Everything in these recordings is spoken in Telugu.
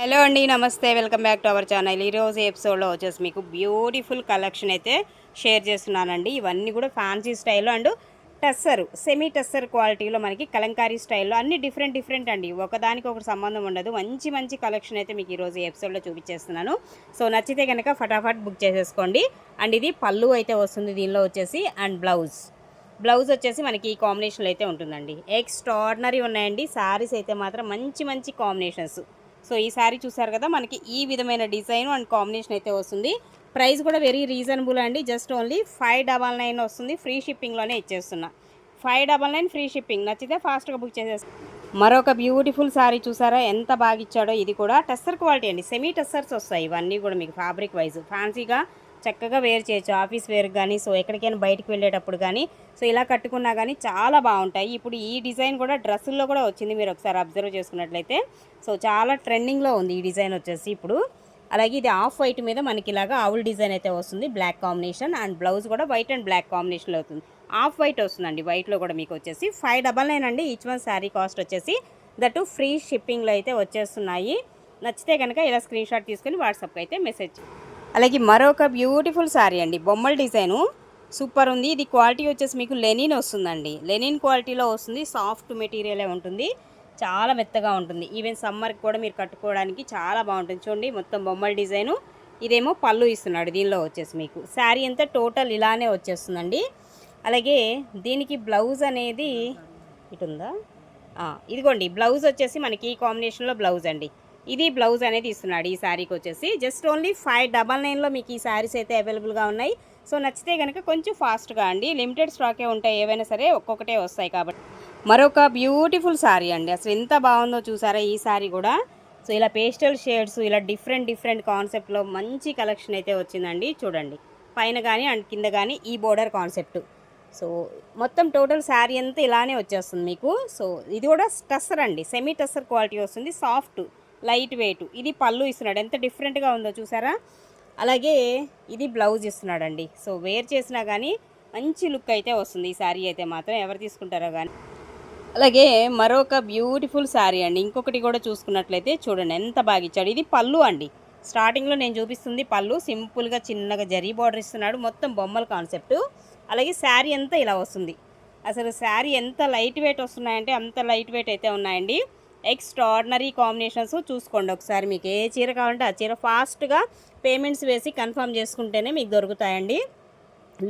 హలో అండి నమస్తే. Welcome back to our channel. ఈరోజు ఎపిసోడ్లో వచ్చేసి మీకు బ్యూటిఫుల్ కలెక్షన్ అయితే షేర్ చేస్తున్నానండి. ఇవన్నీ కూడా ఫ్యాన్సీ స్టైల్లో అండ్ టస్సర్ సెమీ టస్సర్ క్వాలిటీలో మనకి కలంకారీ స్టైల్లో అన్ని డిఫరెంట్ డిఫరెంట్ అండి. ఒకదానికి ఒకటి సంబంధం ఉండదు. మంచి మంచి కలెక్షన్ అయితే మీకు ఈరోజు ఎపిసోడ్లో చూపించేస్తున్నాను. సో నచ్చితే కనుక ఫటాఫట్ బుక్ చేసేసుకోండి. అండ్ ఇది పళ్ళు అయితే వస్తుంది దీనిలో వచ్చేసి అండ్ బ్లౌజ్. బ్లౌజ్ వచ్చేసి మనకి ఈ కాంబినేషన్లో అయితే ఉంటుందండి. ఎక్స్ట్రాడినరీ ఉన్నాయండి. శారీస్ అయితే మాత్రం మంచి మంచి కాంబినేషన్స్. సో ఈ శారీ చూసారు కదా మనకి ఈ విధమైన డిజైన్ అండ్ కాంబినేషన్ అయితే వస్తుంది. ప్రైస్ కూడా వెరీ రీజనబుల్ అండి. Just only five double nine వస్తుంది. ఫ్రీ షిప్పింగ్లోనే ఇచ్చేస్తున్నా. Five double nine free shipping. నచ్చితే ఫాస్ట్గా బుక్ చేసేస్తాను మరొక బ్యూటిఫుల్ శారీ చూసారా? ఎంత బాగా ఇచ్చాడో ఇది కూడా. టెస్టర్ క్వాలిటీ అండి. సెమీ టెస్టర్స్ వస్తాయి. ఇవన్నీ కూడా మీకు ఫ్యాబ్రిక్ వైజ్ ఫ్యాన్సీగా చక్కగా వేర్ చేయొచ్చు. ఆఫీస్ వేర్ కానీ సో ఎక్కడికైనా బయటికి వెళ్ళేటప్పుడు కానీ సో ఇలా కట్టుకున్నా కానీ చాలా బాగుంటాయి. ఇప్పుడు ఈ డిజైన్ కూడా డ్రెస్సుల్లో కూడా వచ్చింది మీరు ఒకసారి అబ్జర్వ్ చేసుకున్నట్లయితే. సో చాలా ట్రెండింగ్లో ఉంది ఈ డిజైన్ వచ్చేసి ఇప్పుడు. అలాగే ఇది ఆఫ్ వైట్ మీద మనకి ఇలాగా ఆవుల్ డిజైన్ అయితే వస్తుంది. బ్లాక్ కాంబినేషన్ అండ్ బ్లౌజ్ కూడా వైట్ అండ్ బ్లాక్ కాంబినేషన్లో అవుతుంది ఆఫ్ వైట్ వస్తుందండి. వైట్లో కూడా మీకు వచ్చేసి ఫైవ్ డబల్ నైన్ అండి. ఈచ్ వన్ శారీ కాస్ట్ వచ్చేసి దట్ ఫ్రీ షిప్పింగ్లో అయితే వచ్చేస్తున్నాయి. నచ్చితే కనుక ఇలా స్క్రీన్ షాట్ తీసుకుని వాట్సాప్కి అయితే మెసేజ్ అలాగే మరొక బ్యూటిఫుల్ శారీ అండి బొమ్మల డిజైను. సూపర్ ఉంది. ఇది క్వాలిటీ వచ్చేసి మీకు లెనిన్ వస్తుందండి. లెనిన్ క్వాలిటీలో వస్తుంది. సాఫ్ట్ మెటీరియలే ఉంటుంది. చాలా మెత్తగా ఉంటుంది. ఈవెన్ సమ్మర్కి కూడా మీరు కట్టుకోవడానికి చాలా బాగుంటుంది. చూడండి మొత్తం బొమ్మల డిజైను. ఇదేమో పళ్ళు ఇస్తున్నాడు దీనిలో వచ్చేసి మీకు. శారీ అంతా టోటల్ ఇలానే వచ్చేస్తుందండి. అలాగే దీనికి బ్లౌజ్ అనేది ఇటుందా? ఇదిగోండి బ్లౌజ్ వచ్చేసి మనకి ఈ కాంబినేషన్లో బ్లౌజ్ అండి. ఇది బ్లౌజ్ అనేది ఇస్తున్నాడు ఈ శారీకి వచ్చేసి. జస్ట్ ఓన్లీ ఫైవ్ డబల్ నైన్లో మీకు ఈ శారీస్ అయితే అవైలబుల్గా ఉన్నాయి. సో నచ్చితే కనుక కొంచెం ఫాస్ట్గా అండి. లిమిటెడ్ స్టాకే ఉంటాయి ఏవైనా సరే ఒక్కొక్కటే వస్తాయి కాబట్టి. మరొక బ్యూటిఫుల్ శారీ అండి. అసలు ఎంత బాగుందో చూసారా ఈ శారీ కూడా. సో ఇలా పేస్టల్ షేడ్స్ ఇలా డిఫరెంట్ డిఫరెంట్ కాన్సెప్ట్లో మంచి కలెక్షన్ అయితే వచ్చిందండి. చూడండి. పైన కానీ అండ్ కింద కానీ ఈ బోర్డర్ కాన్సెప్ట్ సో మొత్తం టోటల్ శారీ అంతా ఇలానే వచ్చేస్తుంది మీకు. సో ఇది కూడా టస్సర్ అండి. సెమీ టస్సర్ క్వాలిటీ వస్తుంది. Soft light weight. ఇది పళ్ళు ఇస్తున్నాడు. ఎంత డిఫరెంట్గా ఉందో చూసారా? అలాగే ఇది బ్లౌజ్ ఇస్తున్నాడండి. సో వేర్ చేసినా కానీ మంచి లుక్ అయితే వస్తుంది. ఈ శారీ అయితే మాత్రం ఎవరు తీసుకుంటారో కానీ అలాగే మరొక బ్యూటిఫుల్ శారీ అండి. ఇంకొకటి కూడా చూసుకున్నట్లయితే చూడండి ఎంత బాగా ఇచ్చాడు. ఇది పళ్ళు అండి. స్టార్టింగ్లో నేను చూపిస్తుంది పళ్ళు. సింపుల్గా చిన్నగా జరీ బార్డర్ ఇస్తున్నాడు. మొత్తం బొమ్మల కాన్సెప్ట్. అలాగే శారీ అంతా ఇలా వస్తుంది. అసలు శారీ ఎంత లైట్ వెయిట్ వస్తున్నాయంటే అంత లైట్ వెయిట్ అయితే ఉన్నాయండి. ఎక్స్ట్రాడినరీ కాంబినేషన్స్ చూసుకోండి ఒకసారి మీకు. ఏ చీర కావాలంటే ఆ చీర ఫాస్ట్గా పేమెంట్స్ వేసి కన్ఫర్మ్ చేసుకుంటేనే మీకు దొరుకుతాయండి.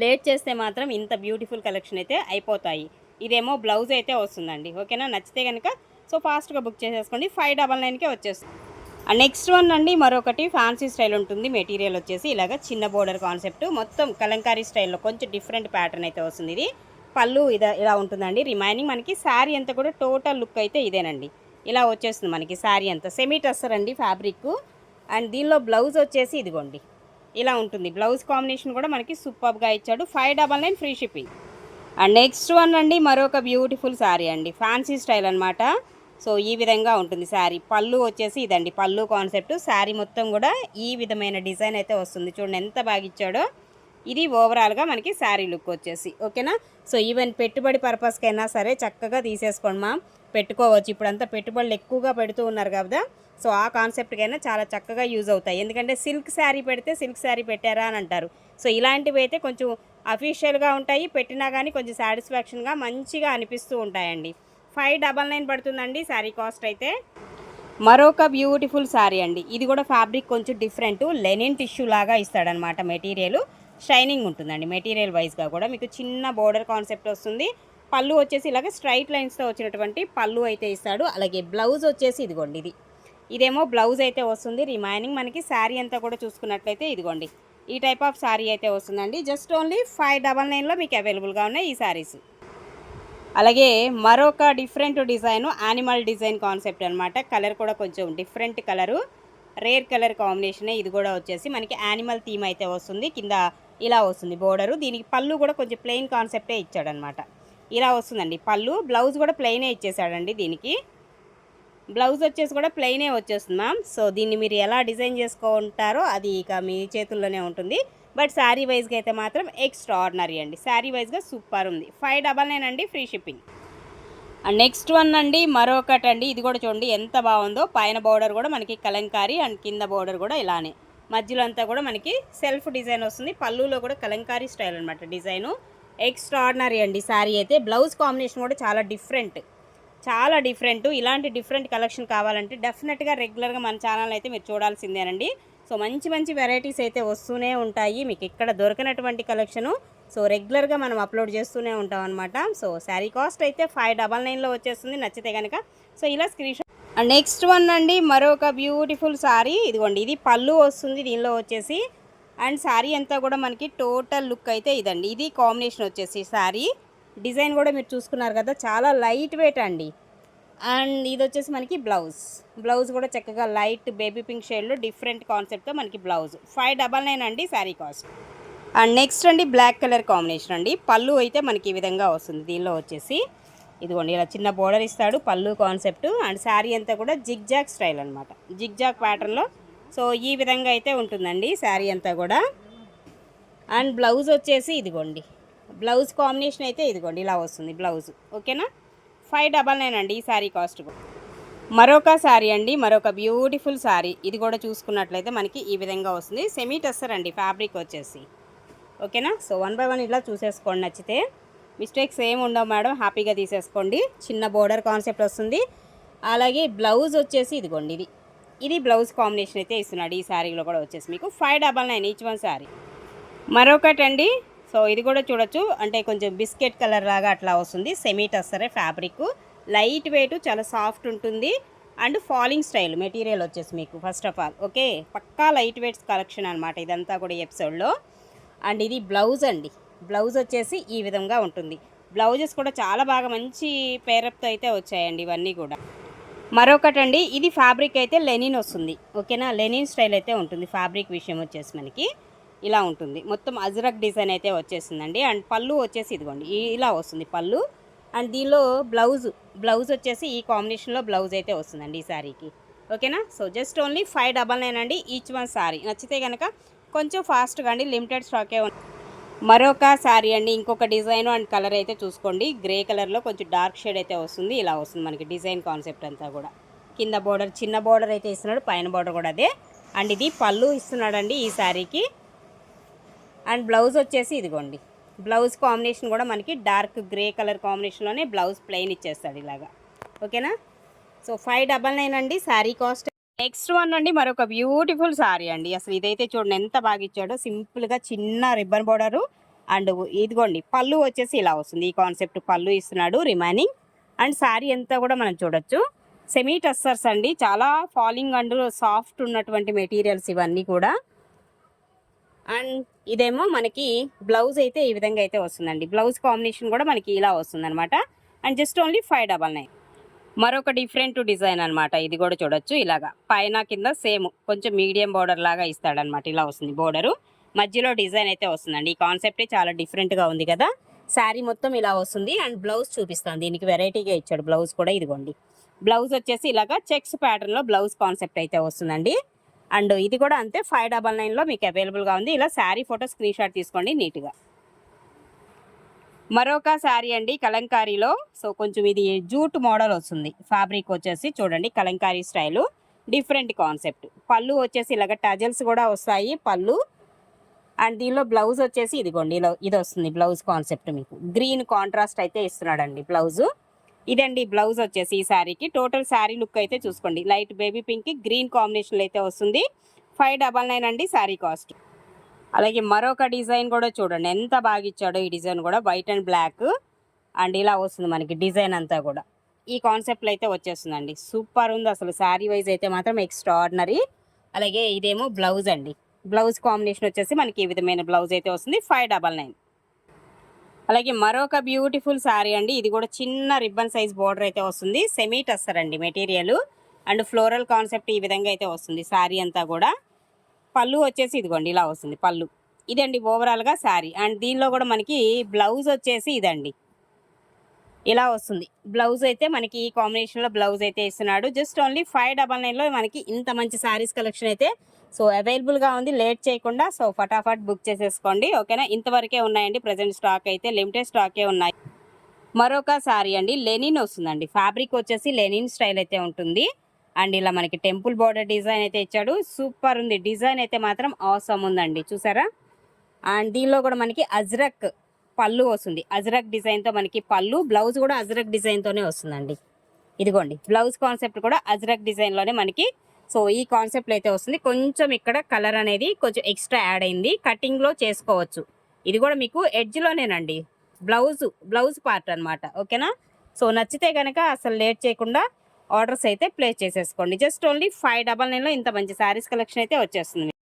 లేట్ చేస్తే మాత్రం ఇంత బ్యూటిఫుల్ కలెక్షన్ అయితే అయిపోతాయి. ఇదేమో బ్లౌజ్ అయితే వస్తుందండి. ఓకేనా? నచ్చితే కనుక సో ఫాస్ట్గా బుక్ చేసేసుకోండి. ఫైవ్ డబల్ నైన్కే వచ్చేస్తుంది. నెక్స్ట్ వన్ అండి మరొకటి ఫ్యాన్సీ స్టైల్ ఉంటుంది. మెటీరియల్ వచ్చేసి ఇలాగ చిన్న బోర్డర్ కాన్సెప్ట్. మొత్తం కలంకారీ స్టైల్లో కొంచెం డిఫరెంట్ ప్యాటర్న్ అయితే వస్తుంది ఇది. పళ్ళు ఇదా ఇలా ఉంటుందండి. రిమైనింగ్ మనకి శారీ అంతా కూడా టోటల్ లుక్ అయితే ఇదేనండి. ఇలా వచ్చేస్తుంది మనకి శారీ అంతా. సెమీ టస్సర్ అండి ఫ్యాబ్రిక్ అండ్ దీనిలో బ్లౌజ్ వచ్చేసి ఇదిగోండి. ఇలా ఉంటుంది. బ్లౌజ్ కాంబినేషన్ కూడా మనకి సూపర్గా ఇచ్చాడు. Five double nine free shipping and next one అండి మరొక బ్యూటిఫుల్ శారీ అండి. ఫ్యాన్సీ స్టైల్ అనమాట సో ఈ విధంగా ఉంటుంది శారీ. పళ్ళు వచ్చేసి ఇదండి. పళ్ళు కాన్సెప్ట్ శారీ మొత్తం కూడా ఈ విధమైన డిజైన్ అయితే వస్తుంది. చూడండి ఎంత బాగా ఇచ్చాడో. ఇది ఓవరాల్గా మనకి శారీ లుక్ వచ్చేసి ఓకేనా? సో ఈవెన్ పెట్టుబడి పర్పస్కైనా సరే చక్కగా తీసేసుకోండి మా పెట్టుకోవచ్చు. ఇప్పుడంతా పెట్టుబడులు ఎక్కువగా పెడుతూ ఉన్నారు కదా. సో ఆ కాన్సెప్ట్కైనా చాలా చక్కగా యూజ్ అవుతాయి. ఎందుకంటే సిల్క్ శారీ పెడితే సిల్క్ శారీ పెట్టారా అని అంటారు. సో ఇలాంటివి అయితే కొంచెం అఫీషియల్గా ఉంటాయి. పెట్టినా కానీ కొంచెం సాటిస్ఫాక్షన్గా మంచిగా అనిపిస్తూ ఉంటాయండి. ఫైవ్ డబల్ నైన్ పడుతుందండి శారీ కాస్ట్ అయితే. మరొక బ్యూటిఫుల్ శారీ అండి. ఇది కూడా ఫ్యాబ్రిక్ కొంచెం డిఫరెంట్. లెనిన్ టిష్యూ లాగా ఇస్తాడనమాట మెటీరియల్. షైనింగ్ ఉంటుందండి మెటీరియల్ వైజ్గా కూడా. మీకు చిన్న బోర్డర్ కాన్సెప్ట్ వస్తుంది. పళ్ళు వచ్చేసి ఇలాగ స్ట్రైట్ లైన్స్తో వచ్చినటువంటి పళ్ళు అయితే ఇస్తాడు. అలాగే బ్లౌజ్ వచ్చేసి ఇదిగోండి ఇది. ఇదేమో బ్లౌజ్ అయితే వస్తుంది. రిమైనింగ్ మనకి శారీ అంతా కూడా చూసుకున్నట్లయితే ఇదిగోండి. ఈ టైప్ ఆఫ్ శారీ అయితే వస్తుందండి. జస్ట్ ఓన్లీ ఫైవ్ డబల్ నైన్లో మీకు అవైలబుల్గా ఉన్నాయి ఈ శారీస్ అలాగే మరొక different design animal design concept అనమాట కలర్ కూడా కొంచెం different colour rare colour combination ఇది కూడా వచ్చేసి మనకి యానిమల్ థీమ్ అయితే వస్తుంది. కింద ఇలా వస్తుంది బోర్డరు. దీనికి పళ్ళు కూడా కొంచెం ప్లెయిన్ కాన్సెప్టే ఇచ్చాడనమాట. ఇలా వస్తుందండి పళ్ళు. బ్లౌజ్ కూడా ప్లెయినే ఇచ్చేసాడండి దీనికి. బ్లౌజ్ వచ్చేసి కూడా ప్లెయినే వచ్చేస్తుంది మ్యామ్. సో దీన్ని మీరు ఎలా డిజైన్ చేసుకుంటారో అది ఇక మీ చేతుల్లోనే ఉంటుంది. బట్ శారీ వైజ్గా అయితే మాత్రం ఎక్స్ట్రా ఆర్డినరీ అండి. శారీ వైజ్గా సూపర్ ఉంది. ఫైవ్ డబల్ నైన్ అండి free shipping. And next one అండి మరొకటి అండి ఇది కూడా చూడండి ఎంత బాగుందో. పైన బోర్డర్ కూడా మనకి కలంకారీ అండ్ కింద బోర్డర్ కూడా ఇలానే. మధ్యలో అంతా కూడా మనకి సెల్ఫ్ డిజైన్ వస్తుంది. పళ్ళులో కూడా కలంకారీ స్టైల్ అనమాట డిజైను. ఎక్స్ట్రాడినరీ అండి. శారీ అయితే బ్లౌజ్ కాంబినేషన్ కూడా చాలా డిఫరెంట్. చాలా డిఫరెంట్. ఇలాంటి డిఫరెంట్ కలెక్షన్ కావాలంటే డెఫినెట్గా రెగ్యులర్గా మన ఛానల్ అయితే మీరు చూడాల్సిందేనండి సో మంచి మంచి వెరైటీస్ అయితే వస్తూనే ఉంటాయి. మీకు ఇక్కడ దొరకనటువంటి కలెక్షను. సో రెగ్యులర్గా మనం అప్లోడ్ చేస్తూనే ఉంటాం అనమాట సో శారీ కాస్ట్ అయితే ఫైవ్ డబల్ నైన్లో వచ్చేస్తుంది. నచ్చితే కనుక సో ఇలా స్క్రీన్ షాట్ నెక్స్ట్ వన్ అండి మరొక బ్యూటిఫుల్ శారీ ఇదిగోండి ఇది పళ్ళు వస్తుంది దీనిలో వచ్చేసి. అండ్ శారీ అంతా కూడా మనకి టోటల్ లుక్ అయితే ఇదండి. ఇది కాంబినేషన్ వచ్చేసి శారీ డిజైన్ కూడా మీరు చూసుకున్నారు కదా చాలా లైట్ వెయిట్ అండి. అండ్ ఇది వచ్చేసి మనకి బ్లౌజ్ బ్లౌజ్ కూడా చక్కగా లైట్ బేబీ పింక్ షేడ్లో డిఫరెంట్ కాన్సెప్ట్తో మనకి బ్లౌజ్ ఫైవ్ డబల్ నైన్ అండి శారీ కాస్ట్ అండ్ నెక్స్ట్ అండి బ్లాక్ కలర్ కాంబినేషన్ అండి. పళ్ళు అయితే మనకి ఈ విధంగా వస్తుంది దీనిలో వచ్చేసి. ఇదిగోండి ఇలా చిన్న బోర్డర్ ఇస్తాడు పళ్ళు కాన్సెప్ట్ అండ్ శారీ అంతా కూడా జిగ్ జాగ్ స్టైల్ అనమాట జిగ్ జాగ్ ప్యాటర్న్లో సో ఈ విధంగా అయితే ఉంటుందండి శారీ అంతా కూడా. అండ్ బ్లౌజ్ వచ్చేసి ఇదిగోండి. బ్లౌజ్ కాంబినేషన్ అయితే ఇదిగోండి ఇలా వస్తుంది బ్లౌజ్. ఓకేనా? ఫైవ్ డబల్ నైన్ అండి ఈ శారీ కాస్ట్. కూడా. మరొక శారీ అండి మరొక బ్యూటిఫుల్ శారీ. ఇది కూడా చూసుకున్నట్లయితే మనకి ఈ విధంగా వస్తుంది. సెమీ టెస్సర్ అండి ఫ్యాబ్రిక్ వచ్చేసి. ఓకేనా? సో వన్ బై వన్ ఇలా చూసేసుకోండి నచ్చితే. మిస్టేక్స్ ఏమి ఉండవు మేడం హ్యాపీగా తీసేసుకోండి. చిన్న బోర్డర్ కాన్సెప్ట్ వస్తుంది. అలాగే బ్లౌజ్ వచ్చేసి ఇదిగోండి ఇది. ఇది బ్లౌజ్ కాంబినేషన్ అయితే ఇస్తున్నాడు. ఈ శారీలో కూడా వచ్చేసి మీకు five double nine each one sari. మరొకటి అండి సో ఇది కూడా చూడొచ్చు. అంటే కొంచెం బిస్కెట్ కలర్ లాగా అట్లా వస్తుంది. సెమీ టస్సరే ఫ్యాబ్రిక్. లైట్ వెయిట్ చాలా సాఫ్ట్ ఉంటుంది. అండ్ ఫాలింగ్ స్టైల్ మెటీరియల్ వచ్చేసి మీకు ఫస్ట్ ఆఫ్ ఆల్. ఓకే? పక్కా లైట్ వెయిట్స్ కలెక్షన్ అనమాట ఇదంతా కూడా ఎపిసోడ్లో. అండ్ ఇది బ్లౌజ్ అండి. బ్లౌజ్ వచ్చేసి ఈ విధంగా ఉంటుంది. బ్లౌజెస్ కూడా చాలా బాగా మంచి పేరప్తో అయితే వచ్చాయండి ఇవన్నీ కూడా. మరొకటి అండి ఇది ఫ్యాబ్రిక్ అయితే లెనిన్ వస్తుంది. ఓకేనా? లెనిన్ స్టైల్ అయితే ఉంటుంది. ఫ్యాబ్రిక్ విషయం వచ్చేసి మనకి ఇలా ఉంటుంది. మొత్తం అజరక్ డిజైన్ అయితే వచ్చేసిందండి. అండ్ పళ్ళు వచ్చేసి ఇదిగోండి ఇలా వస్తుంది పళ్ళు. అండ్ దీనిలో బ్లౌజ్ బ్లౌజ్ వచ్చేసి ఈ కాంబినేషన్లో బ్లౌజ్ అయితే వస్తుందండి ఈ శారీకి ఓకేనా? So just only five double nine అండి ఈచ్ వన్ శారీ నచ్చితే కనుక కొంచెం ఫాస్ట్గా అండి లిమిటెడ్ స్టాకే ఉంది మరొక శారీ అండి ఇంకొక డిజైన్ అండ్ కలర్ అయితే చూసుకోండి. గ్రే కలర్లో కొంచెం డార్క్ షేడ్ అయితే వస్తుంది. ఇలా వస్తుంది మనకి డిజైన్ కాన్సెప్ట్ అంతా కూడా. కింద బోర్డర్ చిన్న బోర్డర్ అయితే ఇస్తున్నాడు పైన బోర్డర్ కూడా అదే. అండ్ ఇది పళ్ళు ఇస్తున్నాడండి ఈ శారీకి అండ్ బ్లౌజ్ వచ్చేసి ఇదిగోండి. బ్లౌజ్ కాంబినేషన్ కూడా మనకి డార్క్ గ్రే కలర్ కాంబినేషన్లోనే బ్లౌజ్ ప్లెయిన్ ఇచ్చేస్తాడు ఇలాగా. ఓకేనా? సో ఫైవ్ డబల్ నైన్ అండి శారీ కాస్ట్ నెక్స్ట్ వన్ అండి మరొక బ్యూటిఫుల్ శారీ అండి. అసలు ఇదైతే చూడండి ఎంత బాగా ఇచ్చాడో. సింపుల్గా చిన్న రిబ్బన్ బోర్డరు అండ్ ఇదిగోండి పళ్ళు వచ్చేసి ఇలా వస్తుంది. ఈ కాన్సెప్ట్ పళ్ళు ఇస్తున్నాడు రిమైనింగ్. అండ్ శారీ అంతా కూడా మనం చూడొచ్చు. సెమీ టస్సర్స్ అండి. చాలా ఫాలింగ్ అండ్ సాఫ్ట్ ఉన్నటువంటి మెటీరియల్స్ ఇవన్నీ కూడా. అండ్ ఇదేమో మనకి బ్లౌజ్ అయితే ఈ విధంగా అయితే వస్తుందండి. బ్లౌజ్ కాంబినేషన్ కూడా మనకి ఇలా వస్తుందన్నమాట. And just only five double nine. మరొక డిఫరెంట్ డిజైన్ అనమాట ఇది కూడా చూడొచ్చు. ఇలాగా పైన కింద సేమ్ కొంచెం మీడియం బోర్డర్ లాగా ఇస్తాడనమాట ఇలా వస్తుంది బోర్డరు మధ్యలో డిజైన్ అయితే వస్తుందండి. ఈ కాన్సెప్టే చాలా డిఫరెంట్గా ఉంది కదా. శారీ మొత్తం ఇలా వస్తుంది. అండ్ బ్లౌజ్ చూపిస్తాను. దీనికి వెరైటీగా ఇచ్చాడు. బ్లౌజ్ కూడా ఇదిగోండి. బ్లౌజ్ వచ్చేసి ఇలాగా చెక్స్ ప్యాటర్న్లో బ్లౌజ్ కాన్సెప్ట్ అయితే వస్తుందండి. అండ్ ఇది కూడా అంతే. ఫైవ్ డబల్ నైన్లో మీకు అవైలబుల్గా ఉంది. ఇలా శారీ ఫోటో స్క్రీన్ షాట్ తీసుకోండి నీట్గా మరొక శారీ అండి కలంకారీలో. సో కొంచెం ఇది జూట్ మోడల్ వస్తుంది. ఫ్యాబ్రిక్ వచ్చేసి చూడండి కలంకారీ స్టైలు. Different concept. పళ్ళు వచ్చేసి ఇలాగ టజల్స్ కూడా వస్తాయి పళ్ళు. అండ్ దీనిలో బ్లౌజ్ వచ్చేసి ఇదిగోండి ఇలా ఇది వస్తుంది బ్లౌజ్ కాన్సెప్ట్ మీకు. గ్రీన్ కాంట్రాస్ట్ అయితే ఇస్తున్నాడండి బ్లౌజు. ఇదండి బ్లౌజ్ వచ్చేసి ఈ శారీకి. టోటల్ శారీ లుక్ అయితే చూసుకోండి. లైట్ బేబీ పింక్ గ్రీన్ కాంబినేషన్లో అయితే వస్తుంది. ఫైవ్ డబల్ నైన్ అండి శారీ కాస్ట్. అలాగే మరొక డిజైన్ కూడా చూడండి. ఎంత బాగా ఇచ్చాడో ఈ డిజైన్ కూడా. వైట్ అండ్ బ్లాక్ అండ్ ఇలా వస్తుంది మనకి డిజైన్ అంతా కూడా. ఈ కాన్సెప్ట్లో అయితే వచ్చేస్తుందండి. సూపర్ ఉంది అసలు. శారీ వైజ్ అయితే మాత్రం ఎక్స్ట్రా ఆర్డినరీ అలాగే ఇదేమో బ్లౌజ్ అండి. బ్లౌజ్ కాంబినేషన్ వచ్చేసి మనకి ఈ విధమైన బ్లౌజ్ అయితే వస్తుంది. ఫైవ్ డబల్ నైన్ అలాగే మరొక బ్యూటిఫుల్ శారీ అండి. ఇది కూడా చిన్న రిబ్బన్ సైజ్ బార్డర్ అయితే వస్తుంది. సెమీ టస్సర్ అండి మెటీరియల్. అండ్ ఫ్లోరల్ కాన్సెప్ట్ ఈ విధంగా అయితే వస్తుంది. శారీ అంతా కూడా. పళ్ళు వచ్చేసి ఇదిగోండి ఇలా వస్తుంది పళ్ళు. ఇదండి ఓవరాల్గా శారీ. అండ్ దీనిలో కూడా మనకి బ్లౌజ్ వచ్చేసి ఇదండి. ఇలా వస్తుంది. బ్లౌజ్ అయితే మనకి ఈ కాంబినేషన్లో బ్లౌజ్ అయితే ఇస్తున్నాడు. జస్ట్ ఓన్లీ ఫైవ్ డబల్ నైన్లో మనకి ఇంత మంచి శారీస్ కలెక్షన్ అయితే సో అవైలబుల్గా ఉంది. లేట్ చేయకుండా సో ఫటాఫట్ బుక్ చేసేసుకోండి. ఓకేనా? ఇంతవరకే ఉన్నాయండి. ప్రజెంట్ స్టాక్ అయితే లిమిటెడ్ స్టాకే ఉన్నాయి. మరొక శారీ అండి లెనిన్ వస్తుందండి. ఫ్యాబ్రిక్ వచ్చేసి లెనిన్ స్టైల్ అయితే ఉంటుంది. అండ్ ఇలా మనకి టెంపుల్ బోర్డర్ డిజైన్ అయితే ఇచ్చాడు. సూపర్ ఉంది. డిజైన్ అయితే మాత్రం అవసరం ఉందండి. చూసారా? అండ్ దీనిలో కూడా మనకి అజ్రక్ పళ్ళు వస్తుంది. అజ్రక్ డిజైన్తో మనకి పళ్ళు బ్లౌజ్ కూడా అజ్రక్ డిజైన్తోనే వస్తుందండి. ఇదిగోండి. బ్లౌజ్ కాన్సెప్ట్ కూడా అజ్రక్ డిజైన్లోనే మనకి సో ఈ కాన్సెప్ట్లో అయితే వస్తుంది. కొంచెం ఇక్కడ కలర్ అనేది కొంచెం ఎక్స్ట్రా యాడ్ అయింది. కటింగ్లో చేసుకోవచ్చు. ఇది కూడా మీకు ఎడ్జ్లోనేనండి బ్లౌజ్ బ్లౌజ్ పార్ట్ అనమాట ఓకేనా? సో నచ్చితే కనుక అసలు లేట్ చేయకుండా ఆర్డర్స్ అయితే ప్లేస్ చేసేసుకోండి. జస్ట్ ఓన్లీ ఫైవ్ డబల్ నైన్లో ఇంత మంచి శారీస్ కలెక్షన్ అయితే వచ్చేస్తుంది.